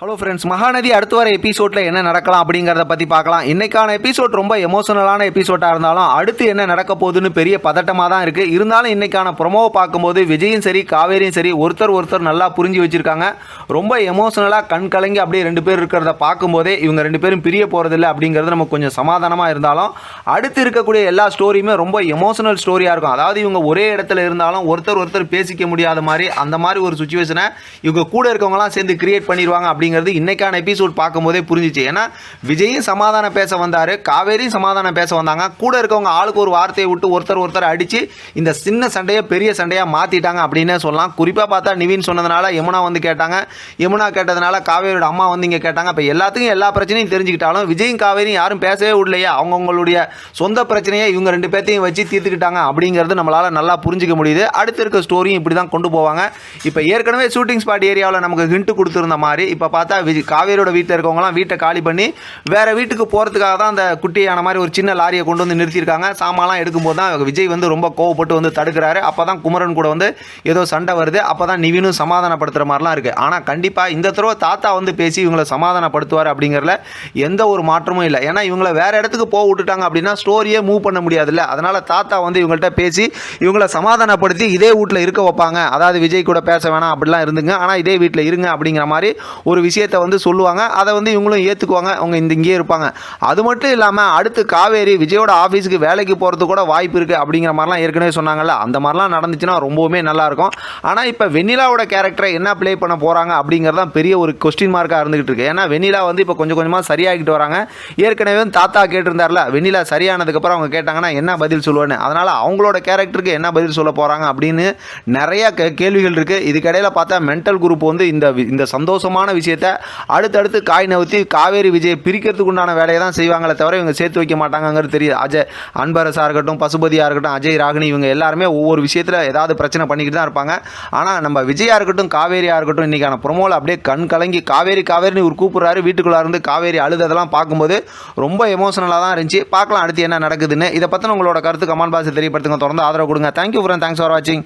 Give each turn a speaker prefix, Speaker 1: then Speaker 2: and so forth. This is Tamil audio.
Speaker 1: ஹலோ ஃப்ரெண்ட்ஸ் மகாநதி அடுத்து வர எபிசோடில் என்ன நடக்கலாம் அப்படிங்கிறத பற்றி பார்க்கலாம். இன்னைக்கான எபிசோட் ரொம்ப எமோஷனலான எபிசோட்டாக இருந்தாலும் அடுத்து என்ன நடக்க போகுதுன்னு பெரிய பதட்டமாக தான் இருக்குது இருந்தாலும் இன்னைக்கான ப்ரொமோவை பார்க்கும்போது விஜயும் சரி காவேரியும் சரி ஒருத்தர் ஒருத்தர் நல்லா புரிஞ்சு வச்சுருக்காங்க. ரொம்ப எமோஷனலாக கண் கலங்கி அப்படியே ரெண்டு பேர் இருக்கிறத பார்க்கும்போதே இவங்க ரெண்டு பேரும் பிரிய போகிறதில்ல அப்படிங்கிறது நமக்கு கொஞ்சம் சமாதானமாக இருந்தாலும் அடுத்து இருக்கக்கூடிய எல்லா ஸ்டோரியுமே ரொம்ப எமோஷனல் ஸ்டோரியாக இருக்கும். அதாவது இவங்க ஒரே இடத்துல இருந்தாலும் ஒருத்தர் ஒருத்தர் பேசிக்க முடியாத மாதிரி அந்த மாதிரி ஒரு சுச்சுவேஷனை இவங்க கூட இருக்கவங்களாம் சேர்ந்து கிரியேட் பண்ணிடுவாங்க அப்படிங்கிறது இன்னைக்கான எபிசோட் பார்க்கும்போதே புரிஞ்சிச்சு. ஏன்னா விஜயும் சமாதானம் பேச வந்தார் காவேரியும் சமாதானம் பேச வந்தாங்க. கூட இருக்கவங்க ஆளுக்கு ஒரு வார்த்தையை விட்டு ஒருத்தர் ஒருத்தர் அடித்து இந்த சின்ன சண்டையை பெரிய சண்டையாக மாற்றிட்டாங்க அப்படின்னே சொல்லலாம். குறிப்பாக பார்த்தா நிவின் சொன்னதுனால யமுனா வந்து கேட்டாங்க. யமுனா கேட்டதுனால காவேரியோட அம்மா வந்து இங்கே கேட்டாங்க. இப்போ எல்லாத்துக்கும் எல்லா பிரச்சனையும் தெரிஞ்சுக்கிட்டாலும் விஜயும் காவேரியும் யாரும் பேசவே விடலையா. அவங்கவுங்களுடைய சொந்த பிரச்சனையை இவங்க ரெண்டு பேர்த்தையும் வச்சு தீர்த்துக்கிட்டாங்க அப்படிங்கிறது நம்மளால் நல்லா புரிஞ்சிக்க முடியுது. அடுத்து இருக்க ஸ்டோரியும் இப்படி தான் கொண்டு போவாங்க. இப்போ ஏற்கனவே ஷூட்டிங் ஸ்பாட் ஏரியாவில் நமக்கு ஹிண்ட் கொடுத்துருந்த மாதிரி இப்போ பார்த்தா விஜய் காவேரியோட வீட்டில் இருக்கவங்களாம் வீட்டை காலி பண்ணி வேறு வீட்டுக்கு போகிறதுக்காக தான் அந்த குட்டியான மாதிரி ஒரு சின்ன லாரியை கொண்டு வந்து நிறுத்தியிருக்காங்க. சாமான்லாம் எடுக்கும்போது தான் விஜய் வந்து ரொம்ப கோவப்பட்டு வந்து தடுக்கிறாரு. அப்போ தான் குமரன் கூட வந்து ஏதோ சண்டை வருது. அப்போ தான் நிவினும் சமாதானப்படுத்துகிற மாதிரிலாம் இருக்குது ஆனால் கண்டிப்பாக இந்த தடவை தாத்தா வந்து பேசி இவங்களை சமாதானப்படுத்துவார் அப்படிங்கிறதுல எந்த ஒரு மாற்றமும் இல்லை. ஏன்னா இவங்களை வேறு இடத்துக்கு போக விட்டுட்டாங்க அப்படின்னா ஸ்டோரியே மூவ் பண்ண முடியாதுல்ல. அதனால் தாத்தா வந்து இவங்கள்ட்ட பேசி இவங்களை சமாதானப்படுத்தி இதே வீட்டில் இருக்க வைப்பாங்க. அதாவது விஜய் கூட பேச வேணாம் அப்படிலாம் இருந்துங்க. ஆனால் இதே வீட்டில் இருங்க அப்படிங்கிற மாதிரி ஒரு விஷயத்த வந்து சொல்லுவாங்க அதை வந்து இவங்களும் ஏற்றுக்குவாங்க அவங்க இந்த இங்கேயே இருப்பாங்க. அது மட்டும் இல்லாமல் அடுத்து காவேரி விஜயோட ஆஃபீஸுக்கு வேலைக்கு போகிறது கூட வாய்ப்பு இருக்குது அப்படிங்கிற மாதிரிலாம் ஏற்கனவே சொன்னாங்கல்ல அந்த மாதிரிலாம் நடந்துச்சுன்னா ரொம்பவுமே நல்லாயிருக்கும் ஆனால் இப்போ வெண்ணிலாவோட கேரக்டரை என்ன ப்ளே பண்ண போகிறாங்க அப்படிங்கிறது தான் பெரிய ஒரு கொஸ்டின் மார்க்காக இருந்துகிட்டு இருக்கு. ஏன்னா வெண்ணிலா வந்து இப்போ கொஞ்சம் கொஞ்சமாக சரியாகிட்டு வராங்க. ஏற்கனவே வந்து தாத்தா கேட்டிருந்தார்ல வெண்ணிலா சரியானதுக்கப்புறம் அவங்க கேட்டாங்கன்னா என்ன பதில் சொல்லுவேன்னு? அதனால் அவங்களோட கேரக்டருக்கு என்ன பதில் சொல்ல போகிறாங்க அப்படின்னு நிறைய கே- கேள்விகள் இருக்குது இதுக்கிடையில் பார்த்தா மென்டல் குரூப் வந்து இந்த இந்த சந்தோஷமான விஷயத்தை அடுத்தடுத்து காய் நவுத்தி காவேரி விஜயை பிரிக்கிறதுக்கு உண்டான வேலையை தான் செய்வாங்களே தவிர இவங்க சேர்த்து வைக்க மாட்டாங்கங்கிறது தெரியுது. அஜய் அன்பரசாக இருக்கட்டும் பசுபதியாக இருக்கட்டும் அஜய் ராகினி இவங்க எல்லாருமே ஒவ்வொரு விஷயத்தில் ஏதாவது பிரச்சனை பண்ணிக்கிட்டு தான் இருப்பாங்க. ஆனால் நம்ம விஜயா இருக்கட்டும் காவேரியாக இருக்கட்டும் இன்றைக்கான ப்ரொமோவில் அப்படியே கண் கலங்கி காவேரி காவேரின்னு ஒரு கூப்பிட்றாரு. வீட்டுக்குள்ளே இருந்து காவேரி அழுததெல்லாம் பார்க்கும்போது ரொம்ப எமோஷனலாக தான் இருந்துச்சு. பார்க்கலாம் அடுத்து என்ன நடக்குதுன்னு. இதை பற்றின உங்களோட கருத்து கமெண்ட் பாக்ஸில் தெரியப்படுத்துங்க. தொடர்ந்து ஆதரவு கொடுங்க. தேங்க்யூ ஃப்ரெண்ட் தேங்க்ஸ் ஃபார் வாட்சிங்